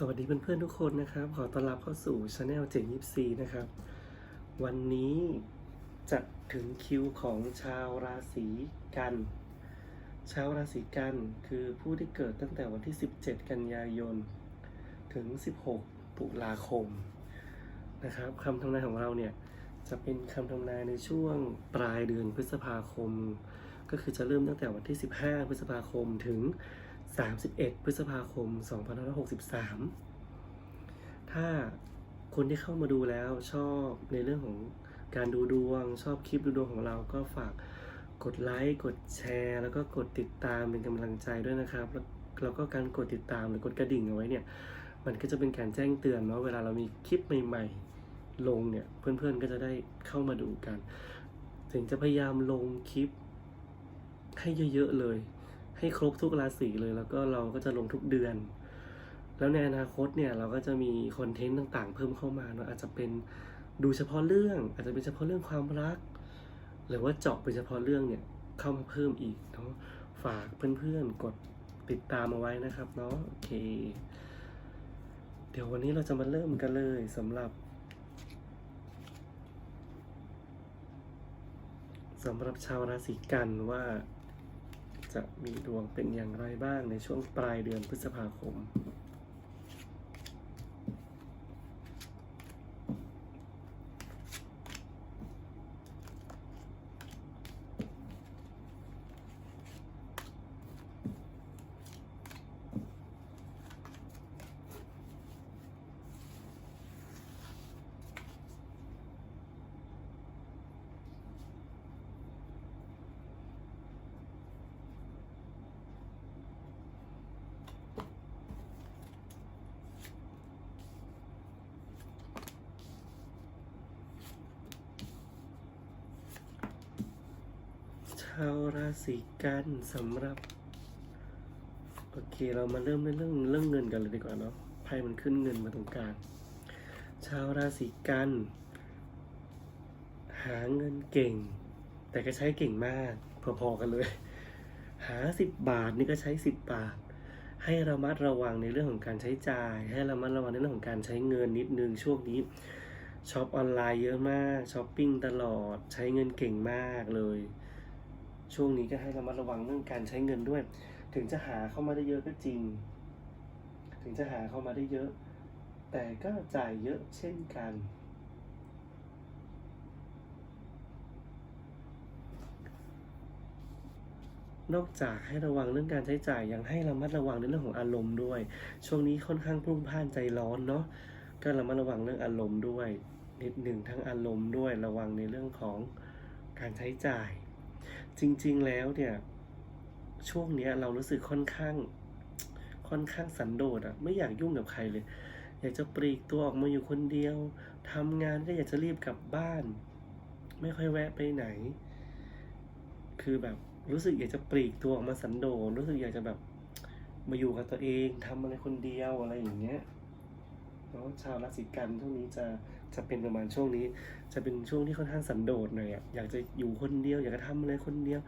สวัสดีเพื่อนๆทุกคนนะครับ ขอต้อนรับเข้าสู่ช anel เจ๋งยิปซีนะครับ วันนี้จะถึงคิวของชาวราศีกัน ชาวราศีกันคือผู้ที่เกิดตั้งแต่วันที่ 17 กันยายน ถึง 16 ตุลาคมนะครับคำทำนายของเราเนี่ย จะเป็นคำทำนายในช่วงปลายเดือนพฤษภาคม ก็คือจะเริ่มตั้งแต่วันที่ 15 พฤษภาคมถึง 31 พฤษภาคม 2563 ถ้าคนที่เข้ามาดูแล้วชอบในเรื่องของการดูดวง ชอบคลิปดูดวงของเราก็ฝากกดไลค์ กดแชร์ แล้วก็กดติดตามเป็นกำลังใจด้วยนะครับแล้วแล้วก็การกดติดตามหรือกดกระดิ่งเอาไว้เนี่ย มันก็จะเป็นการแจ้งเตือนเนาะเวลาเรามีคลิปใหม่ ๆ ลงเนี่ย เพื่อนๆก็จะได้เข้ามาดูกัน ถึงจะพยายามลงคลิปให้เยอะๆเลย ให้ครบทุกราศีเลยแล้วก็เราก็จะลงทุกเดือน แล้วในอนาคตเนี่ยเราก็จะมีคอนเทนต์ต่างๆ เพิ่มเข้ามาเนาะอาจจะเป็นดูเฉพาะเรื่อง อาจจะเป็นเฉพาะเรื่องความรัก หรือว่าเจาะเป็นเฉพาะเรื่องเนี่ยเข้ามาเพิ่มอีกเนาะฝากเพื่อนๆกดติดตามเอาไว้นะครับเนาะโอเค เดี๋ยววันนี้เราจะมาเริ่มกันเลยสำหรับสำหรับชาวราศีกันว่า จะมีดวงเป็นอย่างไรบ้างในช่วงปลายเดือนพฤษภาคม ชาวราศีกันสำหรับ โอเคเรามาเริ่มในเรื่องเรื่องเงินกันเลยดีกว่าเนาะไพ่มันขึ้นเงินมาตรงกลางชาวราศีกัน หาเงินเก่ง แต่ก็ใช้เก่งมากพอๆกันเลย หาสิบบาทนี่ก็ใช้สิบบาท ให้ระมัดระวังในเรื่องของการใช้จ่าย ให้ระมัดระวังในเรื่องของการใช้เงินนิดนึงช่วงนี้ช็อปออนไลน์เยอะมากช้อปปิ้งตลอดใช้เงินเก่งมากเลย ช่วงนี้ก็ให้ระมัดระวังเรื่องการใช้เงินด้วย ถึงจะหาเข้ามาได้เยอะก็จริง ถึงจะหาเข้ามาได้เยอะ แต่ก็จ่ายเยอะเช่นกัน นอกจากให้ระวังเรื่องการใช้จ่ายยังให้ระมัดระวังในเรื่องของอารมณ์ด้วย ช่วงนี้ค่อนข้างพรุ่งพล่านใจร้อนเนาะ ก็ระมัดระวังเรื่องอารมณ์ด้วยนิดหนึ่งทั้งอารมณ์ด้วยระวังในเรื่องของการใช้จ่าย จริง ๆ แล้วเนี่ย ช่วงเนี้ยเรารู้สึกค่อนข้าง ค่อนข้างสันโดษอะไม่อยากยุ่งกับใครเลย อยากจะปลีกตัวออกมาอยู่คนเดียวทำงานก็อยากจะรีบกลับบ้าน ไม่ค่อยแวะไปไหน คือแบบรู้สึกอยากจะปลีกตัวออกมาสันโดษรู้สึกอยากจะแบบมาอยู่กับตัวเองทำอะไรคนเดียวอะไรอย่างเงี้ย เนาะชาวราศีกันช่วงนี้จะจะเป็นประมาณช่วงนี้ จะเป็นช่วงที่ค่อนข้างสันโดษหน่อยอะอยากจะอยู่คนเดียว อยากจะทำอะไรคนเดียว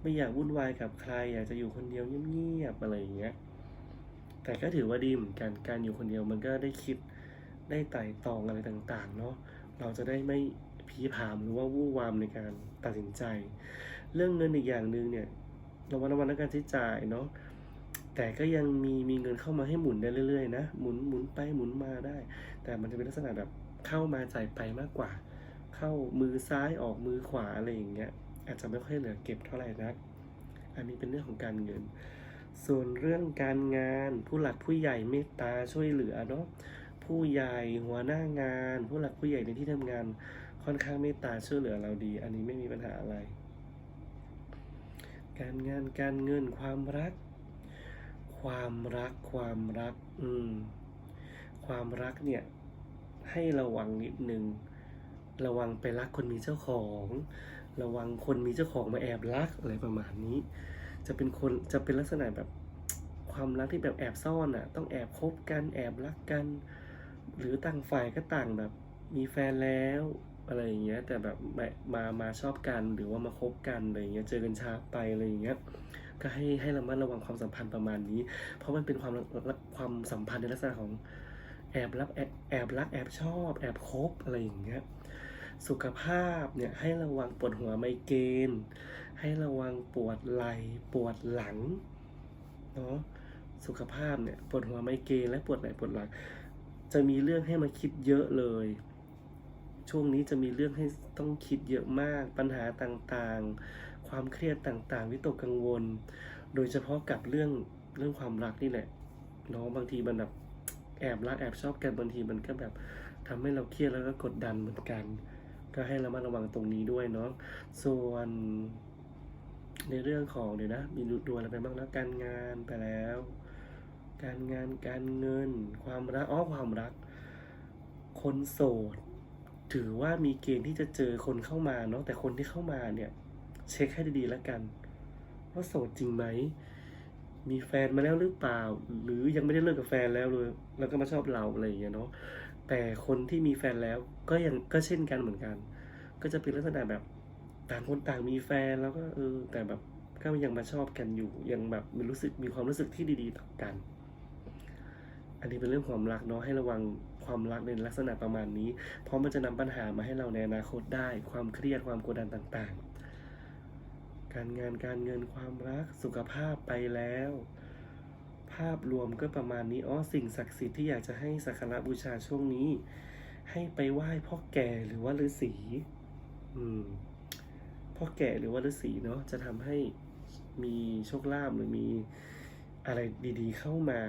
ไม่อยากวุ่นวายกับใคร อยากจะอยู่คนเดียวเงียบๆอะไรอย่างเงี้ยแต่ก็ถือว่าดีเหมือนกันการอยู่คนเดียวมันก็ได้คิดได้ไต่ตองอะไรต่างๆเนาะเราจะได้ไม่ผีผามหรือว่าวู่วามในการตัดสินใจ เรื่องเงินอีกอย่างหนึ่งเนี่ยระวังระวังในการใช้จ่ายเนาะ แต่ก็ยังมีมีเงินเข้ามาให้หมุนได้เรื่อยๆนะหมุนหมุนไปหมุนมาได้ แต่มันจะเป็นลักษณะแบบเข้ามาจ่ายไปมากกว่า เข้ามือซ้ายออกมือขวาอะไรอย่างเงี้ยอาจจะไม่ค่อยเหลือเก็บเท่าไหร่นักอันนี้เป็นเรื่องของการเงิน ส่วนเรื่องการงานผู้หลักผู้ใหญ่เมตตาช่วยเหลือเนาะผู้ใหญ่หัวหน้างาน ผู้หลักผู้ใหญ่ในที่ทำงานค่อนข้างเมตตาช่วยเหลือเราดี อันนี้ไม่มีปัญหาอะไร การงานการเงินความรัก ความรักความรัก อืม ความรักเนี่ย ให้ระวังนิดนึง ระวังไปรักคนมีเจ้าของ ระวังคนมีเจ้าของมาแอบรักอะไรประมาณนี้ จะเป็นคนจะเป็นลักษณะแบบความรักที่แบบแอบซ่อนอะ ต้องแอบคบกันแอบรักกัน หรือต่างฝ่ายก็ต่างแบบ มีแฟนแล้ว อะไรอย่างเงี้ยแต่แบบมามามาชอบกันหรือว่ามาคบกันอะไรอย่างเงี้ยเจอกันช้าไปอะไรอย่างเงี้ยก็ให้ให้ระมัดระวังความสัมพันธ์ประมาณนี้ เพราะมันเป็นความความสัมพันธ์ในลักษณะของแอบรักแอบแอบรักแอบชอบแอบคบอะไรอย่างเงี้ยสุขภาพเนี่ยให้ระวังปวดหัวไมเกรนให้ระวังปวดไหล่ปวดหลังเนาะสุขภาพเนี่ยปวดหัวไมเกรนและปวดไหล่ปวดหลัง จะมีเรื่องให้มาคิดเยอะเลย ช่วงนี้จะมีเรื่องให้ต้องคิดเยอะมาก ปัญหาต่างๆ ความเครียดต่างๆ วิตกกังวล โดยเฉพาะกับเรื่องเรื่องความรักนี่แหละเนาะบางทีมันแบบแอบรักแอบชอบกันบางทีมันก็แบบทำให้เราเครียดแล้วก็กดดันเหมือนกัน ก็ให้ระมัดระวังตรงนี้ด้วยเนาะส่วนในเรื่องของเดี๋ยวนะมีดูดูอะไรไปบ้างนะการงานไปแล้ว การงานการเงิน ความรักอ๋อความรัก คนโสด ถือว่ามีเกณฑ์ที่จะเจอคนเข้ามาเนาะแต่คนที่เข้ามาเนี่ย เช็คให้ดีๆแล้วกัน ว่าโสดจริงไหม มีแฟนมาแล้วหรือเปล่า หรือยังไม่ได้เลิกกับแฟนแล้วเลยแล้วก็มาชอบเราอะไรอย่างเงี้ยเนาะแต่คนที่มีแฟนแล้วก็ยังก็เช่นกันเหมือนกัน ก็จะเป็นลักษณะแบบต่างคนต่างมีแฟนแล้วก็เออแต่แบบก็ยังมาชอบกันอยู่ยังแบบมีรู้สึกมีความรู้สึกที่ดี ๆ ต่อกัน อันนี้เป็นเรื่องความรักเนาะให้ระวัง ความรักในลักษณะประมาณนี้ เพราะมันจะนำปัญหามาให้เราในอนาคตได้ ความเครียดความกดดันต่างๆ การงานการเงินความรักสุขภาพไปแล้ว ภาพรวมก็ประมาณนี้อ๋อสิ่งศักดิ์สิทธิ์ที่อยากจะให้สักการะบูชาช่วงนี้ ให้ไปไหว้พ่อแก่หรือว่าฤาษีอืมพ่อแก่หรือว่าฤาษีเนาะจะทำให้มีโชคลาภหรือมีอะไรดีๆเข้ามา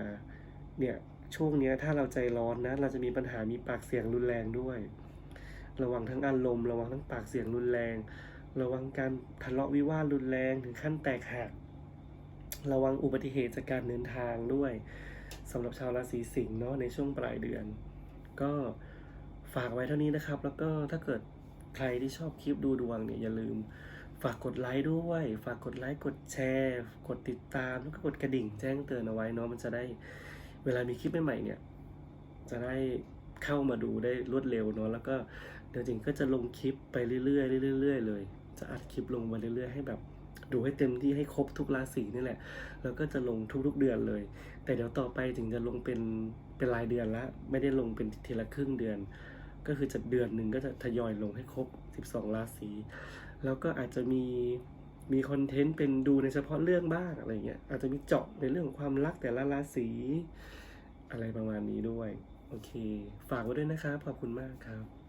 เนี่ย ช่วงนี้ถ้าเราใจร้อนนะ เราจะมีปัญหามีปากเสียงรุนแรงด้วย ระวังทั้งอารมณ์ระวังทั้งปากเสียงรุนแรง ระวังการทะเลาะวิวาทรุนแรงถึงขั้นแตกหัก ระวังอุบัติเหตุจากการเดินทางด้วยสำหรับชาวราศีสิงห์เนาะในช่วงปลายเดือน ก็ฝากไว้เท่านี้นะครับ แล้วก็ถ้าเกิดใครที่ชอบคลิปดูดวงเนี่ยอย่าลืม ฝากกดไลค์ด้วย ฝากกดไลค์กดแชร์ กดติดตามแล้วก็กดกระดิ่งแจ้งเตือนเอาไว้เนาะมันจะได้ เวลามีคลิปใหม่ๆเนี่ย จะได้เข้ามาดูได้รวดเร็วเนาะแล้วก็เดี๋ยวจริงก็จะลงคลิปไปเรื่อยๆเรื่อยๆเลย จะอัดคลิปลงมาเรื่อยๆให้แบบดูให้เต็มที่ให้ครบทุกราศีนี่แหละ แล้วก็จะลงทุกๆเดือนเลย แต่เดี๋ยวต่อไปถึงจะลงเป็นเป็นรายเดือนละ ไม่ได้ลงเป็นทีละครึ่งเดือน ก็คือจะเดือนหนึ่งก็จะทยอยลงให้ครบ 12 ราศี แล้วก็อาจจะมี มีคอนเทนต์เป็นดูในเฉพาะเรื่องบ้างอะไรเงี้ยอาจจะมีเจาะในเรื่องของความรักแต่ละราศีอะไรประมาณนี้ด้วย โอเค ฝากไว้ด้วยนะครับ ขอบคุณมากครับ